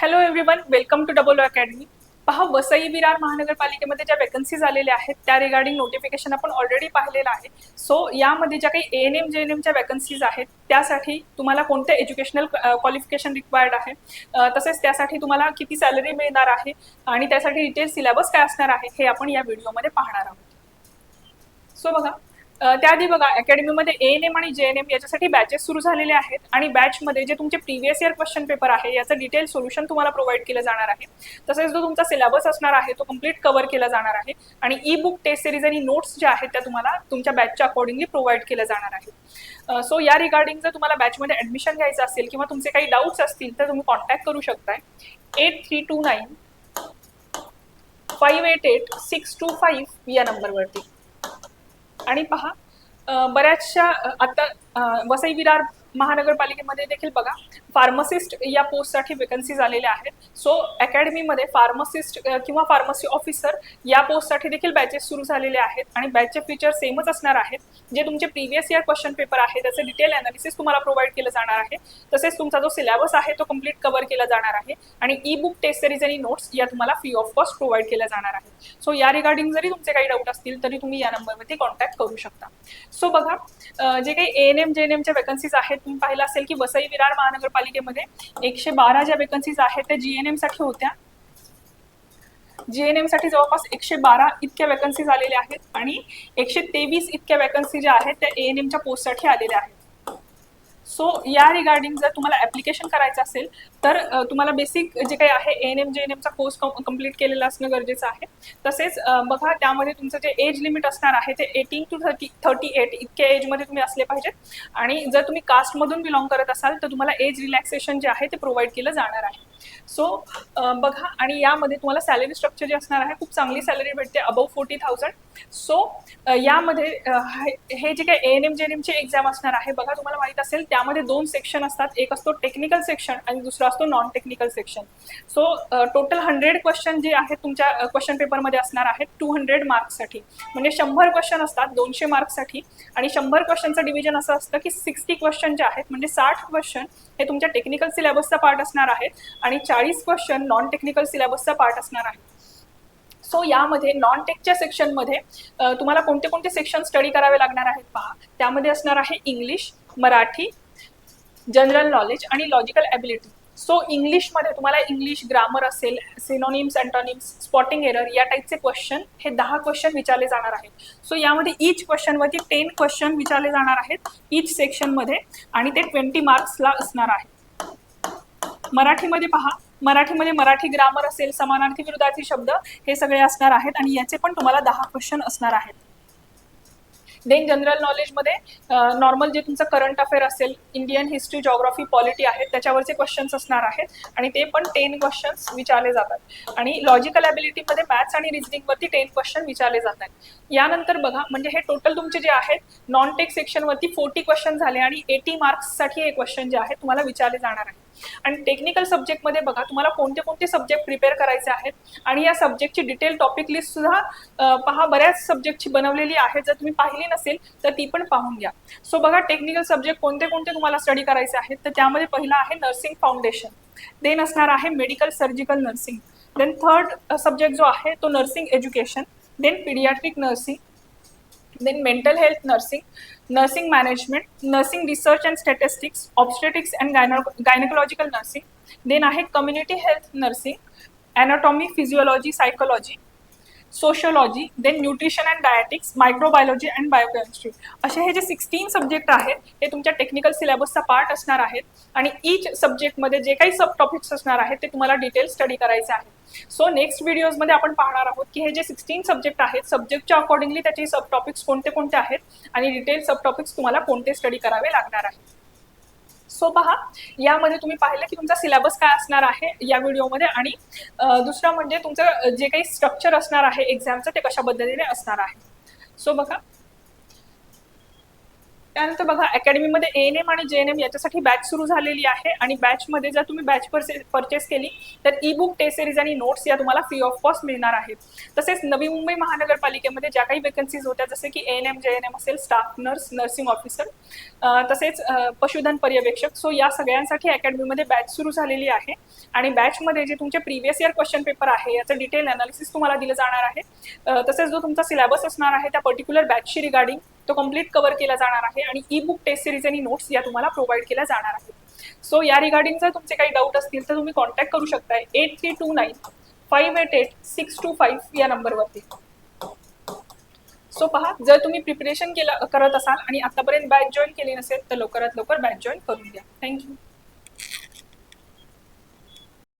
Hello everyone welcome to double academy पहा वसई विरार महानगरपालिकेमध्ये ज्या vacancies आलेल्या आहेत त्या रिगार्डिंग नोटिफिकेशन आपण ऑलरेडी पाहिलेलं आहे सो यामध्ये ज्या काही एन एम जे एन एमच्या वॅकन्सीज आहेत त्यासाठी तुम्हाला कोणते एज्युकेशनल क्वालिफिकेशन रिक्वायर्ड आहे तसेच त्यासाठी तुम्हाला किती सॅलरी मिळणार आहे आणि त्यासाठी डिटेल सिलेबस काय असणार आहे हे आपण या व्हिडिओमध्ये पाहणार आहोत सो बघा त्याआधी बघा अकॅडमीमध्ये एएनएम आणि जे एन एम याच्यासाठी बॅचेस सुरू झालेले आहेत आणि बॅचमध्ये जे तुमचे प्रिव्हियस इयर क्वेश्चन पेपर आहे याचं डिटेल सोल्युशन तुम्हाला प्रोव्हाइड केलं जाणार आहे तसेच जो तुमचा सिलेबस असणार आहे तो कम्प्लीट कव्हर केला जाणार आहे आणि ई बुक टेस्ट सिरीज आणि नोट्स ज्या आहेत त्या तुम्हाला तुमच्या बॅचच्या अकॉर्डिंगली प्रोव्हाइड केल्या जाणार आहे सो या रिगार्डिंग जर तुम्हाला बॅचमध्ये ऍडमिशन घ्यायचं असेल किंवा तुमचे काही डाऊट्स असतील तर तुम्ही कॉन्टॅक्ट करू शकताय eight three two nine five eight eight six two five या नंबरवरती आणि पहा बऱ्याचशा आता वसई विरार महानगरपालिकेमध्ये देखील बघा फार्मसिस्ट या पोस्टसाठी वेकन्सी आलेल्या आहेत सो अकॅडमीमध्ये फार्मसिस्ट किंवा फार्मसी ऑफिसर या पोस्टसाठी देखील बॅचेस सुरू झालेले आहेत आणि बॅचचे फीचर सेमच असणार आहेत जे तुमचे प्रिव्हियस इयर क्वेश्चन पेपर आहे त्याचे डिटेल अनालिसिस तुम्हाला प्रोव्हाइड केलं जाणार आहे तसेच तुमचा जो सिलेबस आहे तो कम्प्लीट कव्हर केला जाणार आहे आणि ई बुक टेस्ट सिरीज आणि नोट्स या तुम्हाला फ्री ऑफ कॉस्ट प्रोव्हाइड केल्या जाणार आहेत सो या रिगार्डिंग जरी तुमचे काही डाऊट असतील तरी तुम्ही या नंबरवरती कॉन्टॅक्ट करू शकता सो बघा जे काही एन एम जे एन एमच्या वेकन्सीज आहेत तुम्ही पाहिलं असेल की वसई विरार महानगरपालिकेमध्ये एकशे बारा ज्या वेकन्सीज आहेत त्या जीएनएम साठी होत्या जीएनएम साठी जवळपास एकशे बारा इतक्या वॅकन्सीज आलेल्या आहेत आणि एकशे तेवीस इतक्या वॅकन्सी ज्या आहेत त्या एएनएमच्या पोस्टसाठी आलेल्या आहेत सो या रिगार्डिंग जर तुम्हाला ॲप्लिकेशन करायचं असेल तर तुम्हाला बेसिक जे काही आहे एन एम जे एन एमचा कोर्स कम्प्लीट केलेला असणं गरजेचं आहे तसेच बघा त्यामध्ये तुमचं जे एज लिमिट असणार आहे ते eighteen to thirty thirty eight इतक्या एजमध्ये तुम्ही असले पाहिजेत आणि जर तुम्ही कास्टमधून बिलॉंग करत असाल तर तुम्हाला एज रिलॅक्सेशन जे आहे ते प्रोव्हाइड केलं जाणार आहे सो बघा आणि यामध्ये तुम्हाला सॅलरी स्ट्रक्चर जे असणार आहे खूप चांगली सॅलरी भेटते अबव फोर्टी थाउजंड सो यामध्ये हे जे काही एन एम जे एन एमची एक्झाम असणार आहे बघा तुम्हाला माहीत असेल त्या त्यामध्ये दोन सेक्शन असतात एक असतो टेक्निकल सेक्शन आणि दुसरा असतो non technical section so total hundred question जे आहेत तुमच्या क्वेश्चन पेपरमध्ये असणार आहेत टू हंड्रेड मार्क्ससाठी म्हणजे शंभर क्वेश्चन असतात दोनशे मार्क्ससाठी आणि शंभर क्वेश्चनचं डिव्हिजन असं असतं की सिक्स्टी क्वेश्चन जे आहेत म्हणजे साठ क्वेश्चन हे तुमच्या टेक्निकल सिलेबसचा पार्ट असणार आहे आणि चाळीस क्वेश्चन नॉन टेक्निकल सिलेबसचा पार्ट असणार आहे सो यामध्ये नॉन टेकच्या सेक्शनमध्ये तुम्हाला कोणते कोणते सेक्शन स्टडी करावे लागणार आहेत पहा त्यामध्ये असणार आहे इंग्लिश मराठी जनरल नॉलेज आणि लॉजिकल ॲबिलिटी सो इंग्लिशमध्ये तुम्हाला इंग्लिश ग्रामर असेल सिनोनिम्स अँटॉनिम्स स्पॉटिंग एरर या टाईपचे क्वेश्चन हे दहा क्वेश्चन विचारले जाणार आहेत सो यामध्ये ईच क्वेश्चनवरती टेन क्वेश्चन विचारले जाणार आहेत ईच सेक्शनमध्ये आणि ते ट्वेंटी मार्क्सला असणार आहे मराठीमध्ये पहा मराठीमध्ये मराठी ग्रामर असेल समानार्थी विरुद्धार्थी शब्द हे सगळे असणार आहेत आणि याचे पण तुम्हाला दहा क्वेश्चन असणार आहेत देन जनरल नॉलेजमध्ये नॉर्मल जे तुमचं करंट अफेअर असेल इंडियन हिस्ट्री जॉग्राफी पॉलिटी आहेत त्याच्यावरचे क्वेश्चन्स असणार आहेत आणि ते पण टेन क्वेश्चन्स विचारले जातात आणि लॉजिकल ॲबिलिटीमध्ये मॅथ्स आणि वरती टेन क्वेश्चन विचारले जातात यानंतर बघा म्हणजे हे टोटल तुमचे जे आहेत नॉन टेक सेक्शनवरती फोर्टी क्वेश्चन झाले आणि एटी मार्क्ससाठी हे क्वेश्चन जे आहे तुम्हाला विचारले जाणार आहे आणि टेक्निकल सब्जेक्टमध्ये बघा तुम्हाला कोणते कोणते सब्जेक्ट प्रिपेअर करायचे आहेत आणि या सब्जेक्टची डिटेल टॉपिक लिस्ट सुद्धा पहा बऱ्याच सब्जेक्टची बनवलेली आहे जर तुम्ही पाहिली नसेल तर ती पण पाहून घ्या सो बघा टेक्निकल सब्जेक्ट कोणते कोणते तुम्हाला स्टडी करायचे आहेत तर त्यामध्ये पहिला आहे नर्सिंग फाउंडेशन देन असणार आहे medical surgical nursing then third subject जो आहे तो nursing education then paediatric nursing then mental health nursing, nursing management, nursing research and statistics, obstetrics and gynecological nursing. Then I had community health nursing, anatomy, physiology, psychology, sociology then nutrition and dietetics microbiology and biochemistry असे हे जे sixteen subject आहेत हे तुमच्या technical सिलेबसचा part असणार आहेत आणि ईच सब्जेक्टमध्ये जे काही सब टॉपिक्स असणार आहेत ते तुम्हाला डिटेल स्टडी करायचे आहे सो नेक्स्ट व्हिडिओजमध्ये आपण पाहणार आहोत की हे जे सिक्स्टीन सब्जेक्ट आहेत सब्जेक्टच्या अकॉर्डिंगली त्याचे सब टॉपिक्स कोणते कोणते आहेत आणि डिटेल सब टॉपिक्स तुम्हाला कोणते स्टडी करावे लागणार आहेत सो पहा यामध्ये तुम्ही पाहिलं की तुमचा सिलेबस काय असणार आहे या व्हिडिओमध्ये आणि दुसरा म्हणजे तुमचं जे काही स्ट्रक्चर असणार आहे एक्झामचं ते कशा पद्धतीने असणार आहे सो बघा त्यानंतर बघा अकॅडमीमध्ये एन एम आणि जे एन एम याच्यासाठी बॅच सुरू झालेली आहे आणि बॅचमध्ये जर तुम्ही बॅच परचेस केली तर ई बुक टेस्ट सिरीज आणि नोट्स या तुम्हाला फ्री ऑफ कॉस्ट मिळणार आहेत तसेच नवी मुंबई महानगरपालिकेमध्ये ज्या काही वेकन्सीज होत्या जसे की एन एम जे एन एम असेल स्टाफ नर्स नर्सिंग ऑफिसर तसेच पशुधन पर्यवेक्षक सो या सगळ्यांसाठी अकॅडमीमध्ये बॅच सुरू झालेली आहे आणि बॅचमध्ये जे तुमचे प्रिव्हियस इयर क्वेश्चन पेपर आहे याचं डिटेल अनालिसिस तुम्हाला दिलं जाणार आहे तसेच जो तुमचा सिलेबस असणार आहे त्या पर्टिक्युलर बॅचशी रिगार्डिंग तो कम्प्लीट कव्हर केला जाणार आहे आणि ई बुक टेस्ट सिरीज आणि नोट्स या तुम्हाला प्रोव्हाइड केल्या जाणार आहेत सो या रिगार्डिंग जर तुमचे काही डाऊट असतील तर तुम्ही कॉन्टॅक्ट करू शकता eight three two nine five eight eight six two five या नंबरवरती सो पहा जर तुम्ही प्रिपरेशन केलं करत असाल आणि आतापर्यंत बॅच जॉईन केली नसेल तर लवकरात लवकर बॅच जॉईन करून घ्या थँक्यू